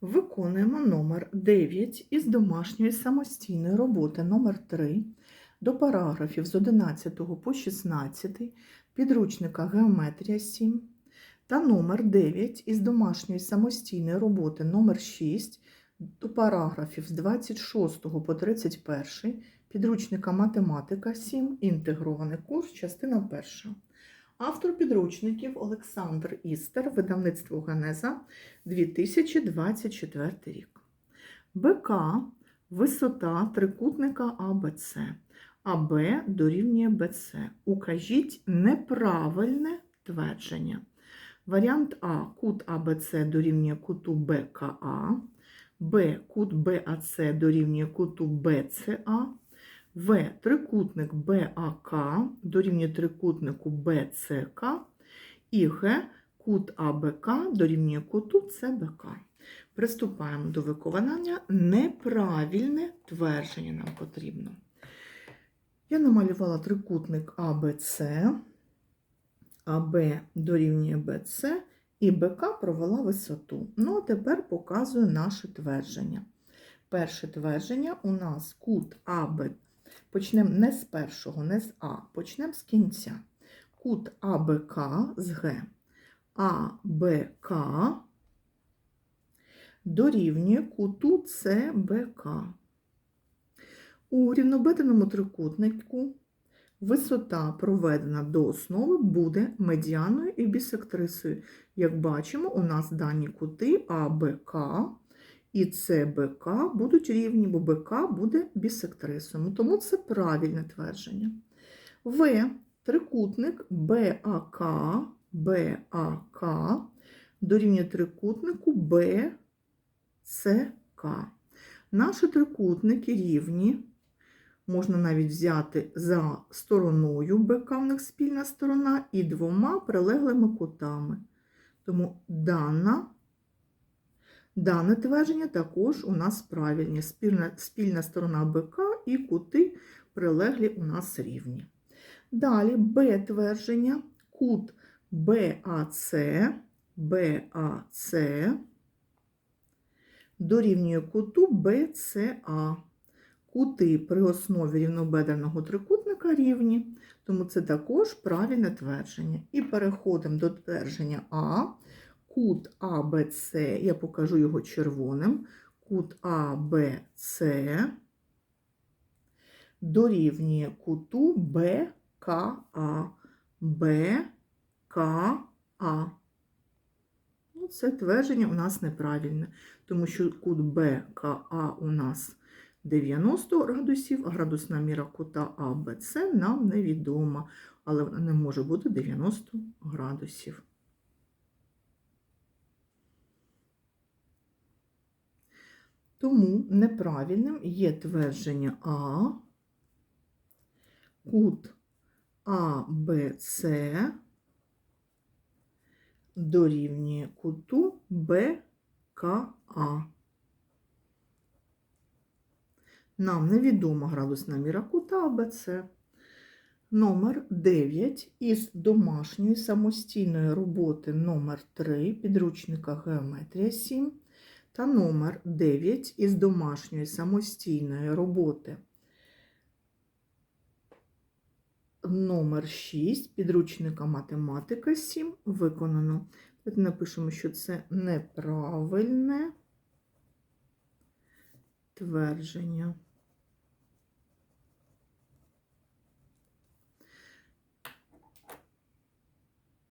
Виконуємо номер 9 із домашньої самостійної роботи номер 3 до параграфів з 11 по 16 підручника Геометрія 7 та номер 9 із домашньої самостійної роботи номер 6 до параграфів з 26 по 31 підручника Математика 7 інтегрований курс, частина 1. Автор підручників Олександр Істер, видавництво Генеза 2024 рік. БК висота трикутника АБЦ. АБ дорівнює БЦ. Укажіть неправильне твердження. Варіант А. Кут АБЦ дорівнює куту БКА. Б. Кут БАЦ дорівнює куту БЦА. В. Трикутник БАК дорівнює трикутнику БЦК. І Г. Кут АБК дорівнює куту ЦБК. Приступаємо до виконання. Неправильне твердження нам потрібно. Я намалювала трикутник АБЦ, АБ дорівнює БЦ і БК провела висоту. Ну, а тепер показую наше твердження. Перше твердження у нас кут АБ. Почнемо не з першого, не з А, почнемо з кінця. Кут АБК з Г. АБК дорівнює куту ЦБК. У рівнобеденому трикутнику висота, проведена до основи, буде медіаною і бісектрисою. Як бачимо, у нас дані кути АБК і ЦБК будуть рівні, бо БК буде бісектрисою. Тому це правильне твердження. В. Трикутник БАК, БАК дорівнює трикутнику БЦК. Наші трикутники рівні. Можна навіть взяти за стороною БК в них спільна сторона і двома прилеглими кутами. Тому дана, дане твердження також у нас правильні. Спільна, спільна сторона БК і кути прилеглі у нас рівні. Далі Б твердження, кут БАЦ, БАЦ дорівнює куту БЦА. Кути при основі рівнобедреного трикутника рівні, тому це також правильне твердження. І переходимо до твердження А. Кут АБЦ, я покажу його червоним. Кут АБЦ дорівнює куту БКА. БКА. Ну, це твердження у нас неправильне, тому що кут БКА у нас 90 градусів, а градусна міра кута АБЦ нам невідома, але вона не може бути 90 градусів. Тому неправильним є твердження А, кут АБЦ дорівнює куту БКА. Нам невідома градусна міра кута АБЦ. Номер 9 із домашньої самостійної роботи номер 3 підручника Геометрія 7 та номер 9 із домашньої самостійної роботи номер 6 підручника Математика 7 виконано. Тут напишемо, що це неправильне твердження.